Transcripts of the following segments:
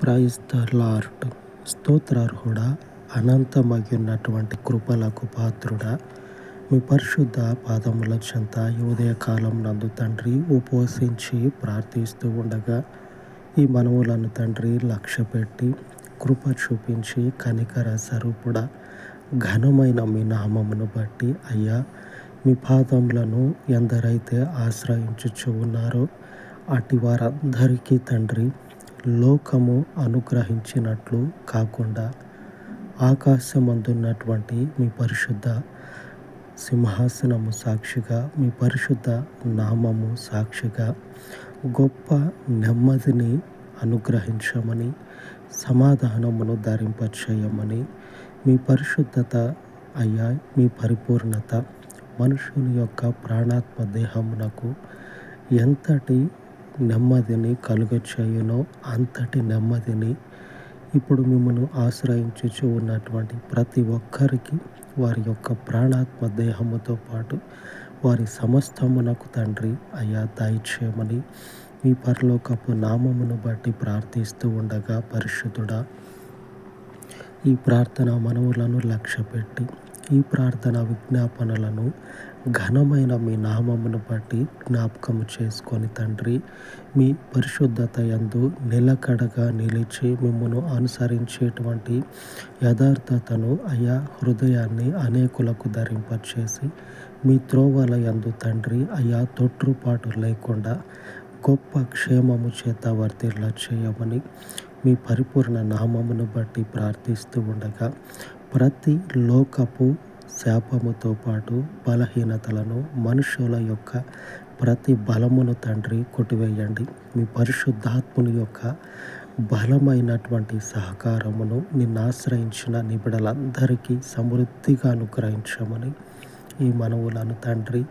Praise the Lord స్తోత్రార్హుడా అనంతమగినటువంటి కృపలకు పాత్రుడా. మీ పరిశుద్ధ పాదముల చెంత ఉదయ కాలం నందు తండ్రి ఉపవసించి ప్రార్థిస్తూ ఉండగా ఈ మనవులను తండ్రి లక్ష్య పెట్టి కృప చూపించి కనికర స్వరూపుడ ఘనమైన మీ నామమును బట్టి అయ్యా మీ పాదములను ఎందరైతే ఆశ్రయించుచు ఉన్నారో అటు వారందరికీ తండ్రి లోకము అనుగ్రహించినట్లు కాకుండా ఆకాశమందున్నటువంటి మీ పరిశుద్ధ సింహాసనము సాక్షిగా మీ పరిశుద్ధ నామము సాక్షిగా గొప్ప నెమ్మదిని అనుగ్రహించమని సమాధానమును ధరింపచేయమని మీ పరిశుద్ధత అయ్యా మీ పరిపూర్ణత మనుషుని యొక్క ప్రాణాత్మ దేహమునకు ఎంతటి నెమ్మదిని కలుగచేయునో. అంతటి నెమ్మదిని ఇప్పుడు మిమ్మల్ని ఆశ్రయించుచు ఉన్నటువంటి ప్రతి ఒక్కరికి వారి యొక్క ప్రాణాత్మ దేహముతో పాటు వారి సమస్తమునకు తండ్రి అయ్యా దయచేయమని మీ పరలోకపు నామమును బట్టి ప్రార్థిస్తూ ఉండగా పరిశుద్ధుడా ఈ ప్రార్థన మనవులను లక్ష్య పెట్టి ఈ ప్రార్థన విజ్ఞాపనలను ఘనమైన మీ నామమును బట్టి జ్ఞాపకము చేసుకొని తండ్రి మీ పరిశుద్ధత యందు నిలకడగా నిలిచి మిమ్మను అనుసరించేటువంటి యథార్థతను అయా హృదయాన్ని అనేకులకు ధరింపచేసి మీ త్రోవల యందు తండ్రి అయా తొట్టుపాటు లేకుండా గొప్ప క్షేమము చేత వర్తిల్ల చేయమని మీ పరిపూర్ణ నామమును బట్టి ప్రార్థిస్తూ ఉండగా ప్రతి లోకపు శాపముతో పాటు బలహీనతలను మనుషుల యొక్క ప్రతి బలమును తండ్రి కొట్టివేయండి. మీ పరిశుద్ధాత్ముని యొక్క బలమైనటువంటి సహకారమును నిన్ను ఆశ్రయించిన నిబిడలందరికీ సమృద్ధిగా అనుగ్రహించమని ఈ మనవులను తండ్రి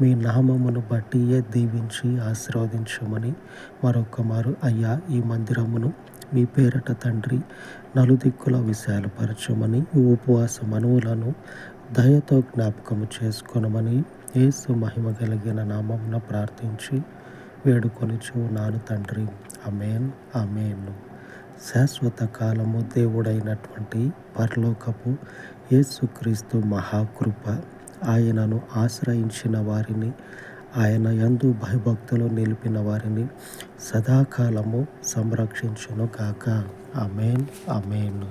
మీ నామమును బట్టియే దీవించి ఆశీర్వదించమని మరొక మారు అయ్యా ఈ మందిరమును మీ పేరట తండ్రి నలుదిక్కుల విశాలపరచమని ఉపవాస మనవులను దయతో జ్ఞాపకము చేసుకొనమని ఏసు మహిమ కలిగిన నామమున ప్రార్థించి వేడుకొని చూనాను తండ్రి. అమేన్ అమేన్ శాశ్వత కాలము దేవుడైనటువంటి పరలోకపు యేసుక్రీస్తు మహాకృప ఆయనను ఆశ్రయించిన వారిని ఆయన యందు భయభక్తులు నిలిపిన వారిని సదాకాలము సంరక్షించును కాక అమేన్ అమేన్